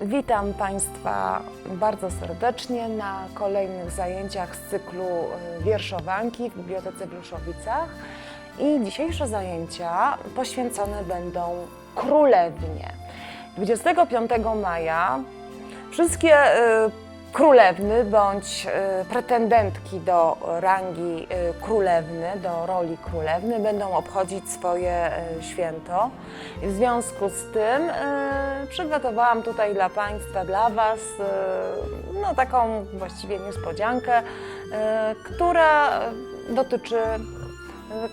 Witam Państwa bardzo serdecznie na kolejnych zajęciach z cyklu y, wierszowanki w Bibliotece w Luszowicach. I dzisiejsze zajęcia poświęcone będą królewnie. 25 maja wszystkie y, królewny bądź y, pretendentki do rangi y, królewny, do roli królewny będą obchodzić swoje y, święto. W związku z tym przygotowałam tutaj dla Państwa, dla Was no, taką właściwie niespodziankę, która dotyczy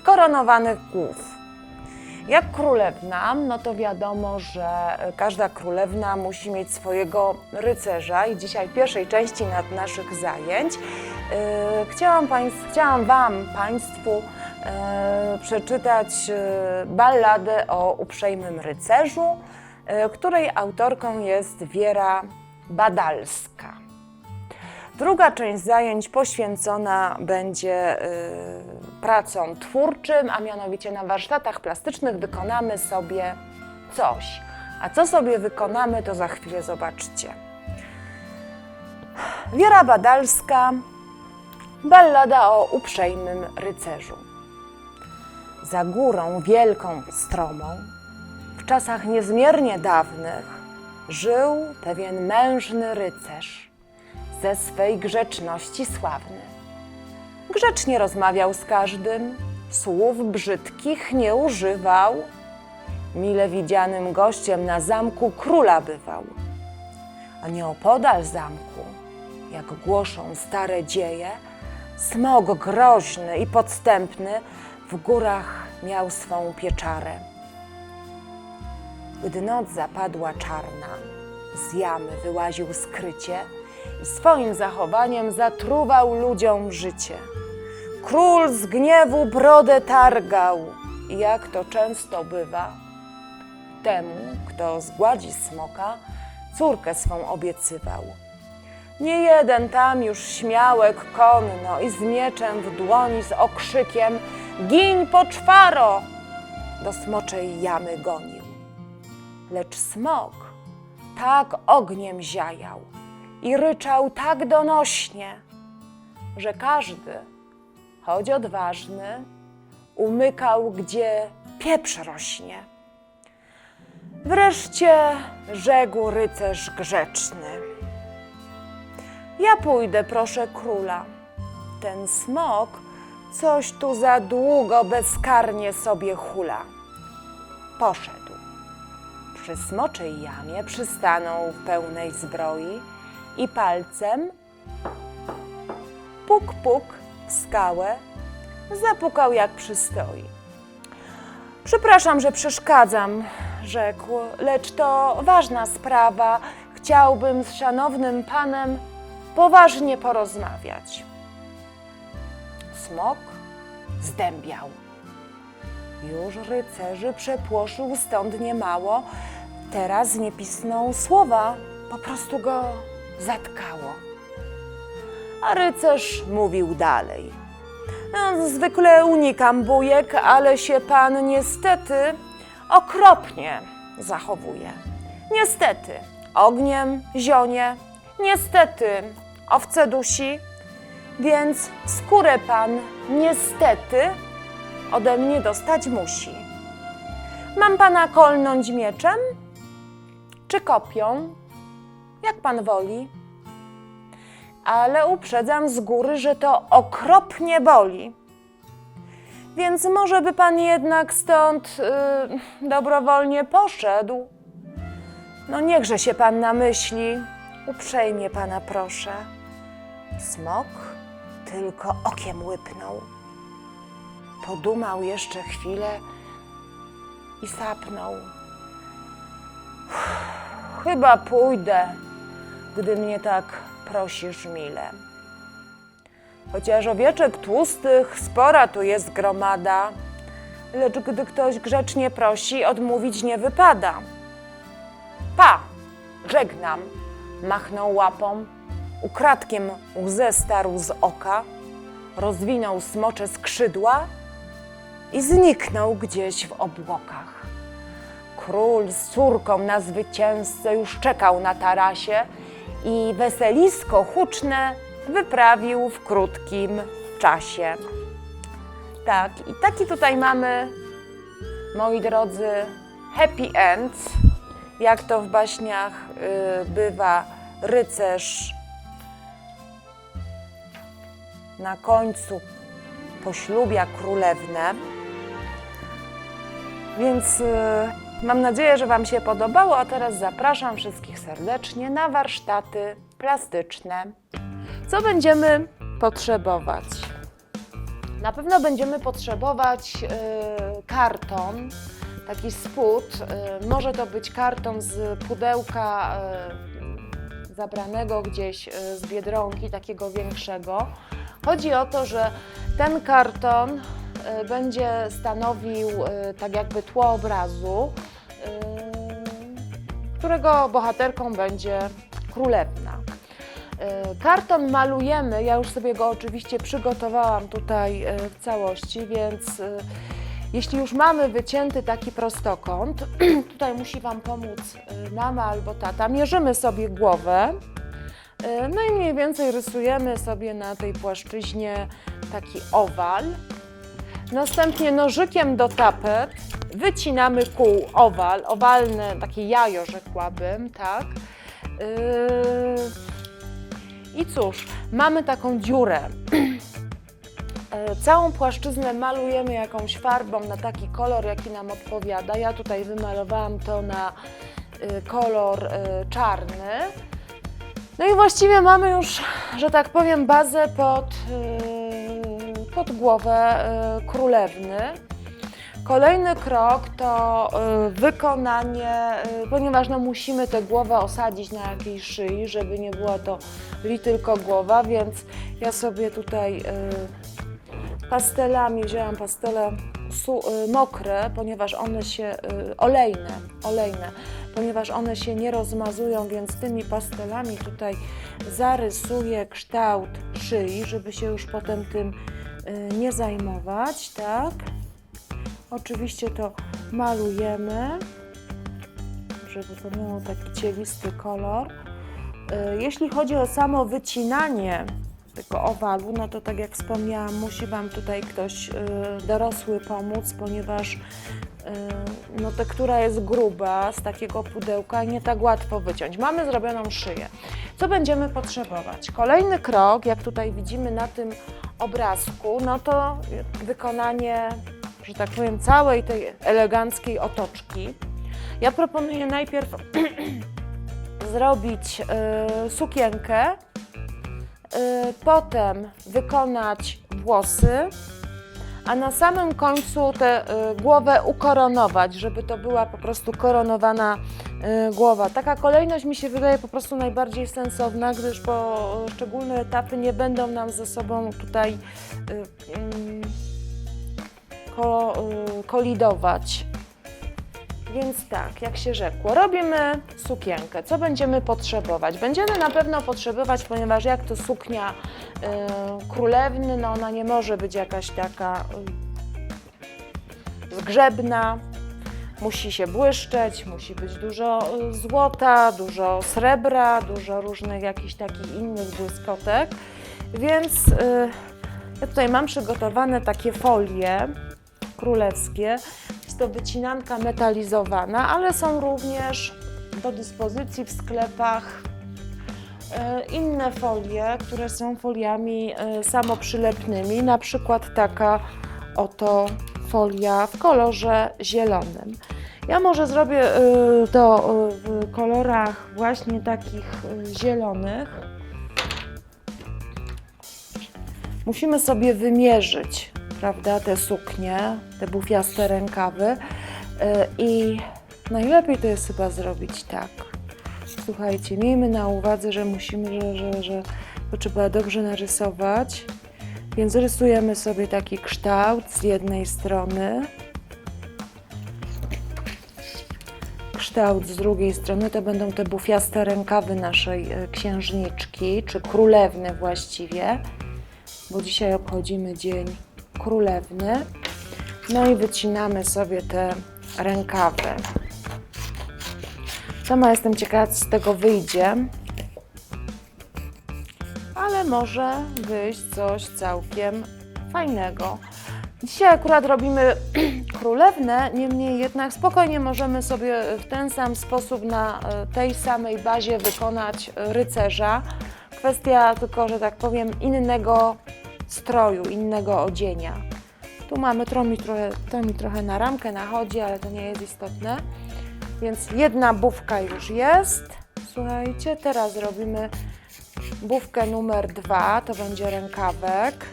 koronowanych głów. Jak królewna, no to wiadomo, że każda królewna musi mieć swojego rycerza i dzisiaj w pierwszej części nad naszych zajęć yy, chciałam, państw, chciałam Wam, Państwu yy, przeczytać yy, balladę o uprzejmym rycerzu, yy, której autorką jest Wiera Badalska. Druga część zajęć poświęcona będzie y, pracom twórczym, a mianowicie na warsztatach plastycznych wykonamy sobie coś. A co sobie wykonamy, to za chwilę zobaczcie. Wiera Badalska, ballada o uprzejmym rycerzu. Za górą wielką stromą, w czasach niezmiernie dawnych, żył pewien mężny rycerz ze swej grzeczności sławny. Grzecznie rozmawiał z każdym, słów brzydkich nie używał. Mile widzianym gościem na zamku króla bywał. A nieopodal zamku, jak głoszą stare dzieje, smog groźny i podstępny w górach miał swą pieczarę. Gdy noc zapadła czarna, z jamy wyłaził skrycie swoim zachowaniem zatruwał ludziom życie. Król z gniewu brodę targał i jak to często bywa, temu, kto zgładzi smoka, córkę swą obiecywał. Nie jeden tam już śmiałek konno i z mieczem w dłoni z okrzykiem Gin poczwaro! do smoczej jamy gonił. Lecz smok tak ogniem ziajał i ryczał tak donośnie, że każdy, choć odważny, umykał, gdzie pieprz rośnie. Wreszcie rzekł rycerz grzeczny. Ja pójdę, proszę króla. Ten smok coś tu za długo bezkarnie sobie hula. Poszedł. Przy smoczej jamie przystanął w pełnej zbroi i palcem puk puk w skałę zapukał jak przystoi. Przepraszam, że przeszkadzam, rzekł, lecz to ważna sprawa. Chciałbym z szanownym panem poważnie porozmawiać. Smok zdębiał. Już rycerzy przepłoszył stąd niemało. Teraz nie pisnął słowa, po prostu go zatkało. A rycerz mówił dalej. No, zwykle unikam bujek, ale się pan niestety okropnie zachowuje. Niestety ogniem zionie, niestety owce dusi, więc skórę pan niestety ode mnie dostać musi. Mam pana kolnąć mieczem czy kopią? Jak pan woli. Ale uprzedzam z góry, że to okropnie boli. Więc może by pan jednak stąd yy, dobrowolnie poszedł? No niechże się pan namyśli. Uprzejmie pana proszę. Smok tylko okiem łypnął. Podumał jeszcze chwilę i sapnął. Chyba pójdę, gdy mnie tak prosisz mile. Chociaż owieczek tłustych spora tu jest gromada, lecz gdy ktoś grzecznie prosi, odmówić nie wypada. Pa, żegnam, machnął łapą, ukradkiem łzę starł z oka, rozwinął smocze skrzydła i zniknął gdzieś w obłokach. król z córką na zwycięzcę już czekał na tarasie i weselisko huczne wyprawił w krótkim czasie. Tak, i taki tutaj mamy, moi drodzy, happy end, jak to w baśniach y, bywa rycerz na końcu poślubia królewnę. Więc y, mam nadzieję, że Wam się podobało, a teraz zapraszam wszystkich serdecznie na warsztaty plastyczne. Co będziemy potrzebować? Na pewno będziemy potrzebować y, karton, taki spód. Y, może to być karton z pudełka y, zabranego gdzieś y, z biedronki, takiego większego. Chodzi o to, że ten karton będzie stanowił y, tak jakby tło obrazu, y, którego bohaterką będzie królewna. Y, Karton malujemy, ja już sobie go oczywiście przygotowałam tutaj y, w całości, więc y, jeśli już mamy wycięty taki prostokąt, tutaj musi Wam pomóc y, mama albo tata, mierzymy sobie głowę, y, no i mniej więcej rysujemy sobie na tej płaszczyźnie taki owal. Następnie nożykiem do tapet wycinamy kół owal, owalne, takie jajo rzekłabym, tak. Yy, I cóż, mamy taką dziurę. E, Całą płaszczyznę malujemy jakąś farbą na taki kolor, jaki nam odpowiada. Ja tutaj wymalowałam to na y, kolor czarny. No i właściwie mamy już, że tak powiem, bazę pod, pod głowę y, królewny. Kolejny krok to y, wykonanie, y, ponieważ no, musimy tę głowę osadzić na jakiejś szyi, żeby nie była to li tylko głowa, więc ja sobie tutaj pastelami wzięłam pastele mokre, ponieważ one się, olejne, olejne, ponieważ one się nie rozmazują, więc tymi pastelami tutaj zarysuję kształt szyi, żeby się już potem tym nie zajmować, tak? Oczywiście to malujemy, żeby to miało taki cielisty kolor. Y, Jeśli chodzi o samo wycinanie tego owalu, no to tak jak wspomniałam, musi Wam tutaj ktoś y, dorosły pomóc, ponieważ y, no tektura jest gruba z takiego pudełka nie tak łatwo wyciąć. Mamy zrobioną szyję. Co będziemy potrzebować? Kolejny krok, jak tutaj widzimy na tym obrazku, no to wykonanie, że tak powiem, całej tej eleganckiej otoczki. Ja proponuję najpierw zrobić y, sukienkę, potem wykonać włosy, a na samym końcu tę y, głowę ukoronować, żeby to była po prostu koronowana y, głowa. Taka kolejność mi się wydaje po prostu najbardziej sensowna, gdyż poszczególne etapy nie będą nam ze sobą tutaj y, mm, ko, y, kolidować. Więc tak, jak się rzekło, robimy sukienkę. Co będziemy potrzebować? Będziemy na pewno potrzebować, ponieważ jak to suknia y, królewny, no ona nie może być jakaś taka y, zgrzebna. Musi się błyszczeć, musi być dużo y, złota, dużo srebra, dużo różnych jakichś takich innych błyskotek. Więc y, ja tutaj mam przygotowane takie folie królewskie. Jest to wycinanka metalizowana, ale są również do dyspozycji w sklepach e, inne folie, które są foliami e, samoprzylepnymi, na przykład taka oto folia w kolorze zielonym. Ja może zrobię e, to w kolorach właśnie takich zielonych. Musimy sobie wymierzyć, prawda, te suknie, te bufiaste rękawy. Y, i najlepiej to jest chyba zrobić tak. Słuchajcie, miejmy na uwadze, że musimy, że, że, że to trzeba dobrze narysować, więc rysujemy sobie taki kształt z jednej strony, kształt z drugiej strony to będą te bufiaste rękawy naszej e, księżniczki, czy królewny właściwie, bo dzisiaj obchodzimy Dzień Królewny. No i wycinamy sobie te rękawy. Sama jestem ciekawa, co z tego wyjdzie. Ale może wyjść coś całkiem fajnego. Dzisiaj akurat robimy królewne, niemniej jednak spokojnie możemy sobie w ten sam sposób na e, tej samej bazie wykonać rycerza. Kwestia tylko, że tak powiem, innego stroju, innego odzienia. Tu mamy, to mi trochę, to mi trochę na ramkę nachodzi, ale to nie jest istotne. Więc jedna bufka już jest. Słuchajcie, teraz robimy bufkę numer dwa, to będzie rękawek.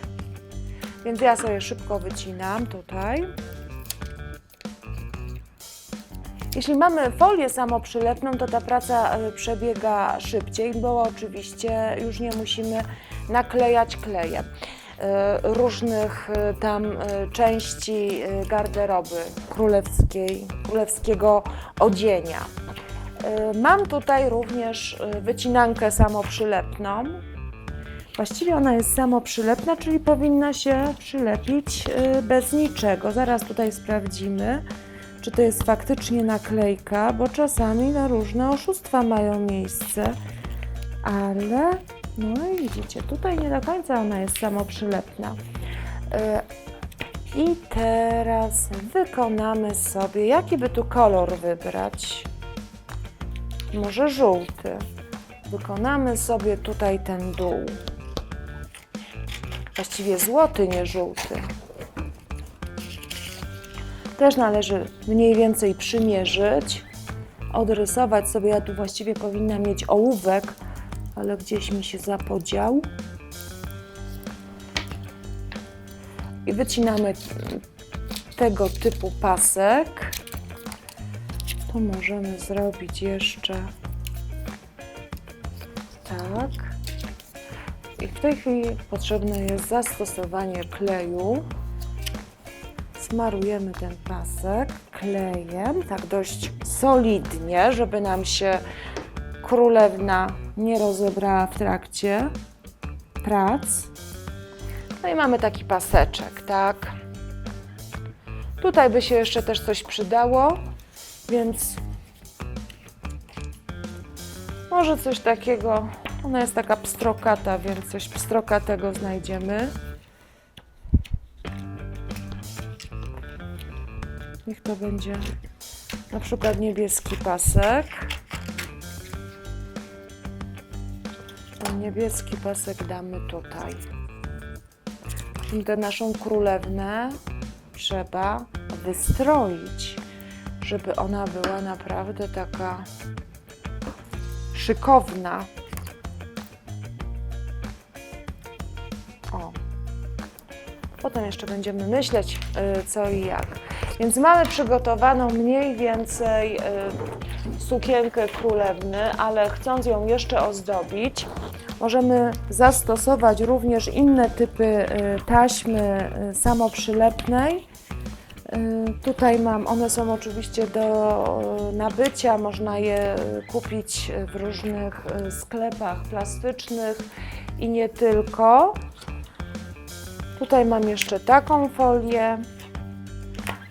Więc ja sobie szybko wycinam tutaj. Jeśli mamy folię samoprzylepną, to ta praca e, przebiega szybciej, bo oczywiście już nie musimy naklejać klejem różnych e, tam e, części e, garderoby królewskiej, królewskiego odzienia. E, Mam tutaj również e, wycinankę samoprzylepną. Właściwie ona jest samoprzylepna, czyli powinna się przylepić bez niczego. Zaraz tutaj sprawdzimy, czy to jest faktycznie naklejka, bo czasami no, różne oszustwa mają miejsce. Ale, no i widzicie, tutaj nie do końca ona jest samoprzylepna. Y, I teraz wykonamy sobie, jaki by tu kolor wybrać? Może żółty. Wykonamy sobie tutaj ten dół. Właściwie złoty, nie żółty. Też należy mniej więcej przymierzyć, odrysować sobie. Ja tu właściwie powinna mieć ołówek, ale gdzieś mi się zapodział. I wycinamy tego typu pasek. To możemy zrobić jeszcze tak. I w tej chwili potrzebne jest zastosowanie kleju. Smarujemy ten pasek klejem, tak dość solidnie, żeby nam się królewna nie rozebrała w trakcie prac. No i mamy taki paseczek, tak. Tutaj by się jeszcze też coś przydało, więc może coś takiego. Ona jest taka pstrokata, więc coś pstrokatego znajdziemy. Niech to będzie na przykład niebieski pasek. Niebieski pasek damy tutaj. I tę naszą królewnę trzeba wystroić, żeby ona była naprawdę taka szykowna. O. Potem jeszcze będziemy myśleć, y, co i jak. Więc mamy przygotowaną mniej więcej y, sukienkę królewny, ale chcąc ją jeszcze ozdobić, możemy zastosować również inne typy y, taśmy y, samoprzylepnej. Y, Tutaj mam, one są oczywiście do nabycia, można je kupić w różnych sklepach plastycznych i nie tylko. Tutaj mam jeszcze taką folię.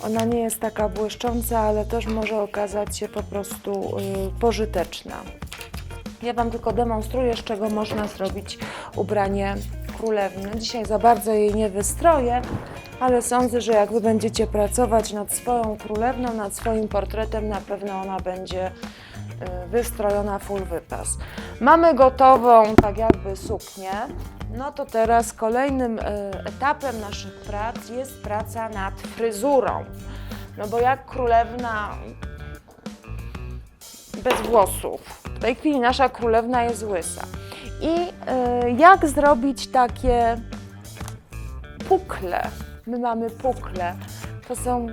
Ona nie jest taka błyszcząca, ale też może okazać się po prostu pożyteczna. Ja Wam tylko demonstruję, z czego można zrobić ubranie królewny. Dzisiaj za bardzo jej nie wystroję, ale sądzę, że jak Wy będziecie pracować nad swoją królewną, nad swoim portretem, na pewno ona będzie y, wystrojona full wypas. Mamy gotową tak jakby suknię. No to teraz kolejnym y, etapem naszych prac jest praca nad fryzurą. No bo jak królewna bez włosów. W tej chwili nasza królewna jest łysa. I y, jak zrobić takie pukle? My mamy pukle. To są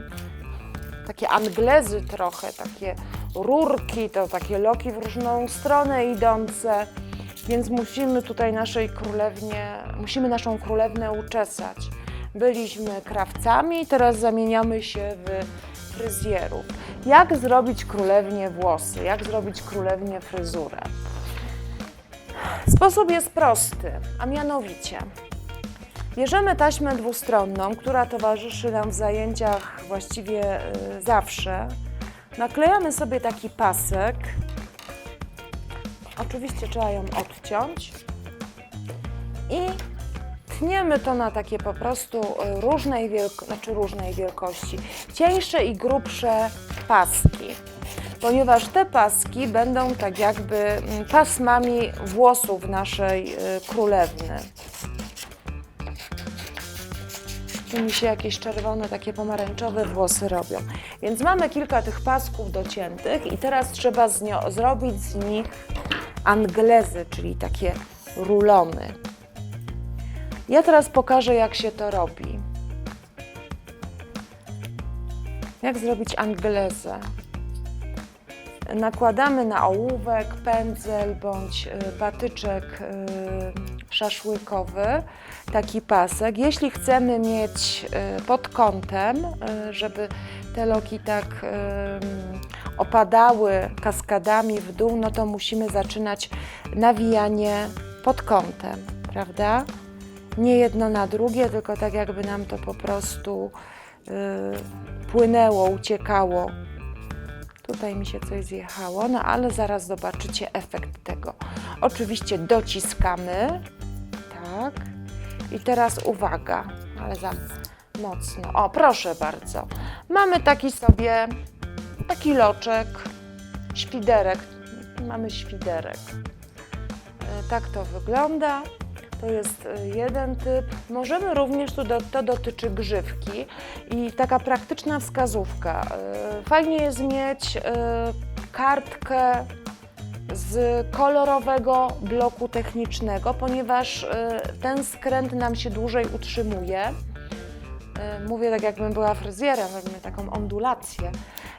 takie anglezy trochę, takie rurki, to takie loki w różną stronę idące. Więc musimy tutaj naszej królewnie, musimy naszą królewnę uczesać. Byliśmy krawcami, teraz zamieniamy się w fryzjerów. Jak zrobić królewnie włosy? Jak zrobić królewnie fryzurę? Sposób jest prosty, a mianowicie bierzemy taśmę dwustronną, która towarzyszy nam w zajęciach właściwie y, zawsze. Naklejamy sobie taki pasek Oczywiście trzeba ją odciąć i tniemy to na takie po prostu y, różnej wielkości, znaczy różnej wielkości, cieńsze i grubsze paski, ponieważ te paski będą tak jakby mm, pasmami włosów naszej y, królewny. Tu mi się jakieś czerwone, takie pomarańczowe włosy robią. Więc mamy kilka tych pasków dociętych i teraz trzeba z zrobić z nich anglezy, czyli takie rulony. Ja teraz pokażę, jak się to robi. Jak zrobić anglezę? Nakładamy na ołówek, pędzel bądź y, patyczek y, szaszłykowy taki pasek. Jeśli chcemy mieć y, pod kątem, żeby te loki tak opadały kaskadami w dół, no to musimy zaczynać nawijanie pod kątem, prawda? Nie jedno na drugie, tylko tak jakby nam to po prostu y, płynęło, uciekało Tutaj mi się coś zjechało, no ale zaraz zobaczycie efekt tego. Oczywiście dociskamy, tak. I teraz uwaga, ale za mocno. O, proszę bardzo. Mamy taki sobie, taki loczek, świderek. Mamy świderek. E, Tak to wygląda. To jest e, jeden typ. Możemy również, tu do, to dotyczy grzywki i taka praktyczna wskazówka. E, Fajnie jest mieć e, kartkę z kolorowego bloku technicznego, ponieważ ten skręt nam się dłużej utrzymuje. Mówię tak, jakbym była fryzjerem, robimy taką ondulację.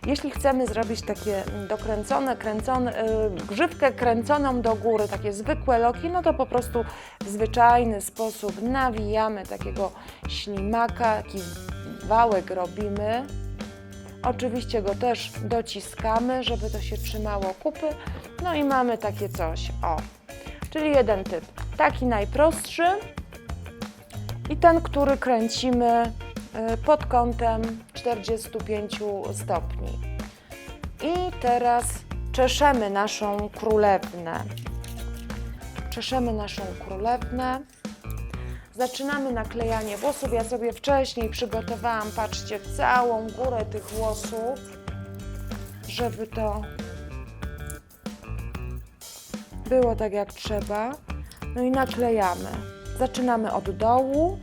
Jeśli chcemy zrobić takie dokręcone, kręcone, e, grzywkę kręconą do góry, takie zwykłe loki, no to po prostu w zwyczajny sposób nawijamy takiego ślimaka, taki wałek robimy. Oczywiście go też dociskamy, żeby to się trzymało kupy. No i mamy takie coś, o. Czyli jeden typ, taki najprostszy i ten, który kręcimy y, pod kątem 45 stopni. I teraz czeszemy naszą królewnę. Czeszemy naszą królewnę. Zaczynamy naklejanie włosów. Ja sobie wcześniej przygotowałam, patrzcie, całą górę tych włosów, żeby to było tak jak trzeba. No i naklejamy. Zaczynamy od dołu.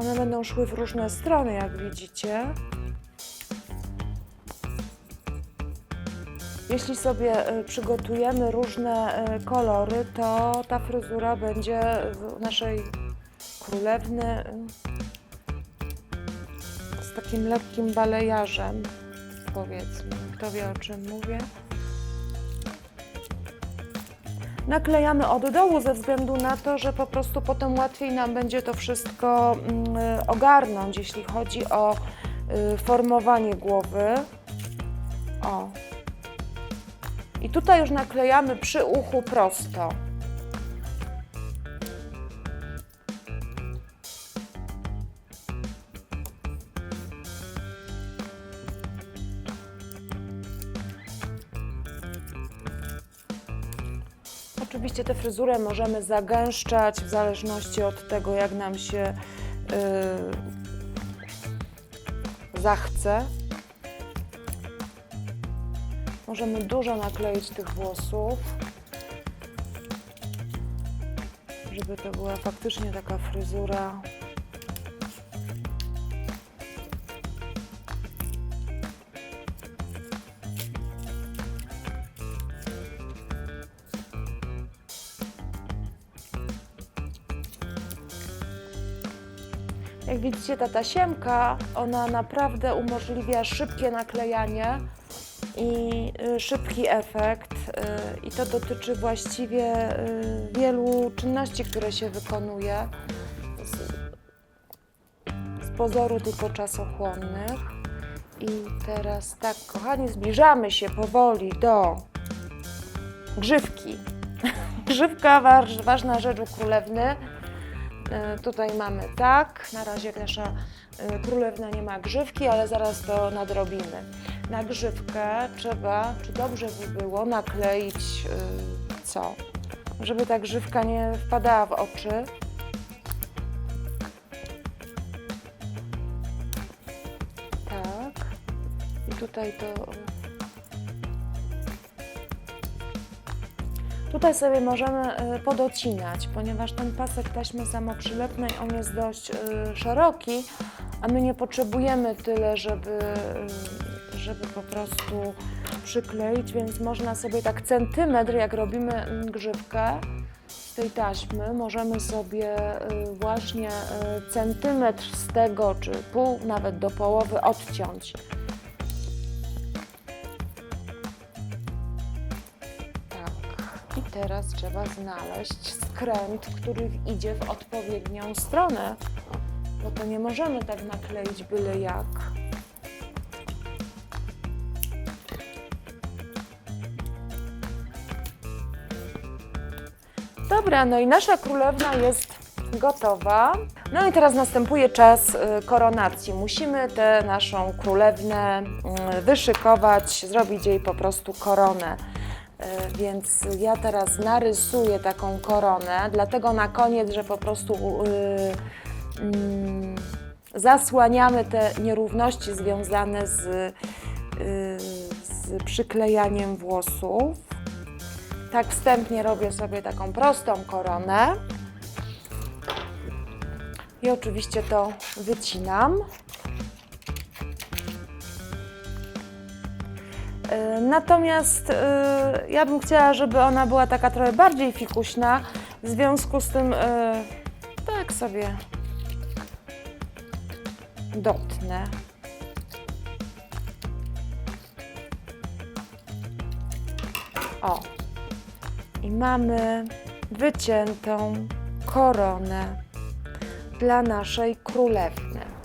One będą szły w różne strony, jak widzicie. Jeśli sobie e, przygotujemy różne e, kolory, to ta fryzura będzie naszej królewny e, z takim lekkim balejarzem, powiedzmy. Kto wie o czym mówię? Naklejamy od dołu ze względu na to, że po prostu potem łatwiej nam będzie to wszystko mm, ogarnąć, jeśli chodzi o y, formowanie głowy. O. I tutaj już naklejamy przy uchu prosto. Oczywiście tę fryzurę możemy zagęszczać w zależności od tego, jak nam się yy, zachce. Możemy dużo nakleić tych włosów, żeby to była faktycznie taka fryzura. Jak widzicie, ta tasiemka, ona naprawdę umożliwia szybkie naklejanie i y, szybki efekt. y, I to dotyczy właściwie y, wielu czynności, które się wykonuje z, pozoru tylko czasochłonnych. I teraz tak, kochani, zbliżamy się powoli do grzywki. Grzywka, waż, ważna rzecz u królewny. E, Tutaj mamy tak, na razie nasza e, królewna nie ma grzywki, ale zaraz to nadrobimy. na grzywkę trzeba, czy dobrze by było nakleić y, co? Żeby ta grzywka nie wpadała w oczy. Tak. I tutaj to. Tutaj sobie możemy y, podocinać, ponieważ ten pasek taśmy samoprzylepnej on jest dość y, szeroki, a my nie potrzebujemy tyle, żeby, y, żeby po prostu przykleić, więc można sobie tak centymetr, jak robimy mm, grzywkę z tej taśmy, możemy sobie właśnie centymetr z tego, czy pół, nawet do połowy odciąć. Teraz trzeba znaleźć skręt, który idzie w odpowiednią stronę, bo to nie możemy tak nakleić byle jak. Dobra, no i nasza królewna jest gotowa. No i teraz następuje czas y, koronacji. Musimy tę naszą królewnę y, wyszykować, zrobić jej po prostu koronę. Y, Więc ja teraz narysuję taką koronę, dlatego na koniec, że po prostu y, mm, zasłaniamy te nierówności związane z, y, z przyklejaniem włosów. Tak wstępnie robię sobie taką prostą koronę. I oczywiście to wycinam. Natomiast y, ja bym chciała, żeby ona była taka trochę bardziej fikuśna. W związku z tym tak sobie dotnę. O, i mamy wyciętą koronę dla naszej królewny.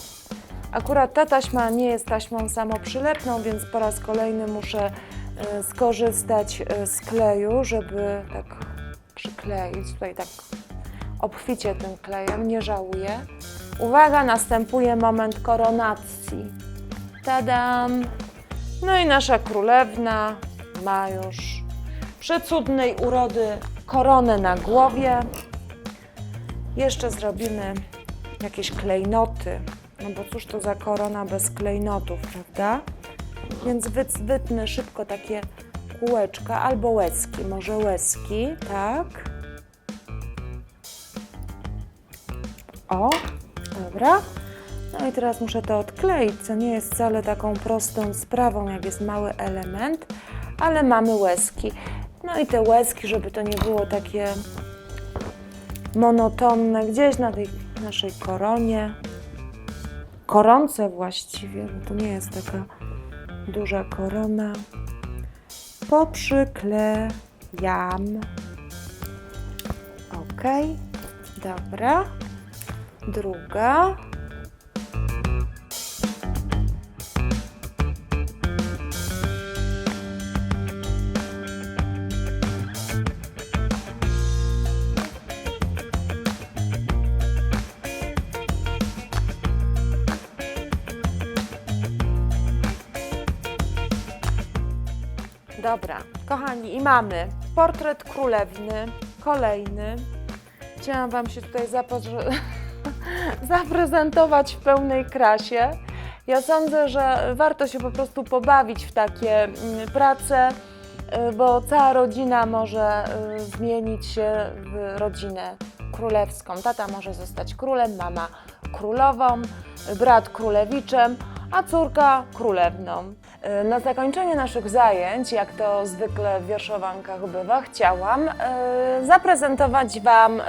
Akurat ta taśma nie jest taśmą samoprzylepną, więc po raz kolejny muszę e, skorzystać e, z kleju, żeby tak przykleić. Tutaj tak obficie tym klejem, nie żałuję. Uwaga, następuje moment koronacji. Tadam! No i nasza królewna ma już przecudnej urody koronę na głowie. Jeszcze zrobimy jakieś klejnoty. No bo cóż to za korona bez klejnotów, prawda? Więc wyc- wytnę szybko takie kółeczka albo łezki, może łezki, tak. O, dobra. No i teraz muszę to odkleić, co nie jest wcale taką prostą sprawą, jak jest mały element, ale mamy łezki. No i te łezki, żeby to nie było takie monotonne, gdzieś na tej naszej koronie. Koronce właściwie, bo to nie jest taka duża korona. Poprzyklejam. Ok, dobra. Druga. I mamy portret królewny, kolejny. Chciałam Wam się tutaj zaprezentować w pełnej krasie. Ja sądzę, że warto się po prostu pobawić w takie mm, prace, y, bo cała rodzina może y, zmienić się w rodzinę królewską. Tata może zostać królem, mama królową, brat królewiczem, a córka królewną. Y, Na zakończenie naszych zajęć, jak to zwykle w wierszowankach bywa, chciałam y, zaprezentować Wam y,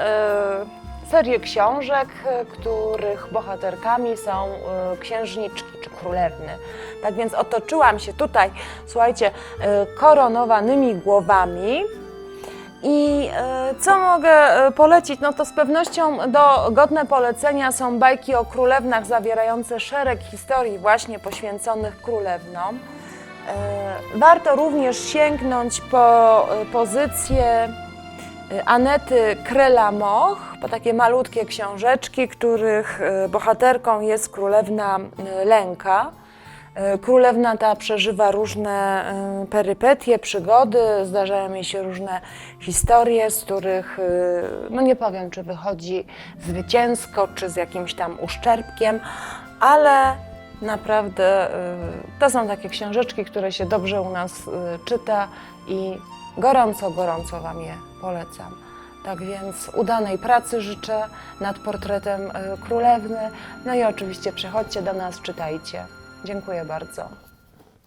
serię książek, których bohaterkami są księżniczki czy królewny. Tak więc otoczyłam się tutaj, słuchajcie, koronowanymi głowami. I e, co mogę e, polecić? No to z pewnością do, godne polecenia są bajki o królewnach zawierające szereg historii właśnie poświęconych królewnom. E, Warto również sięgnąć po pozycję Anety Krela-Moch, po takie malutkie książeczki, których bohaterką jest królewna Lęka. E, Królewna ta przeżywa różne e, perypetie, przygody, zdarzają jej się różne historie, z których, e, no nie powiem, czy wychodzi zwycięsko, czy z jakimś tam uszczerbkiem, ale naprawdę to są takie książeczki, które się dobrze u nas czyta i gorąco, gorąco Wam je polecam. Tak więc udanej pracy życzę nad portretem królewny. No i oczywiście przychodźcie do nas, czytajcie. Dziękuję bardzo.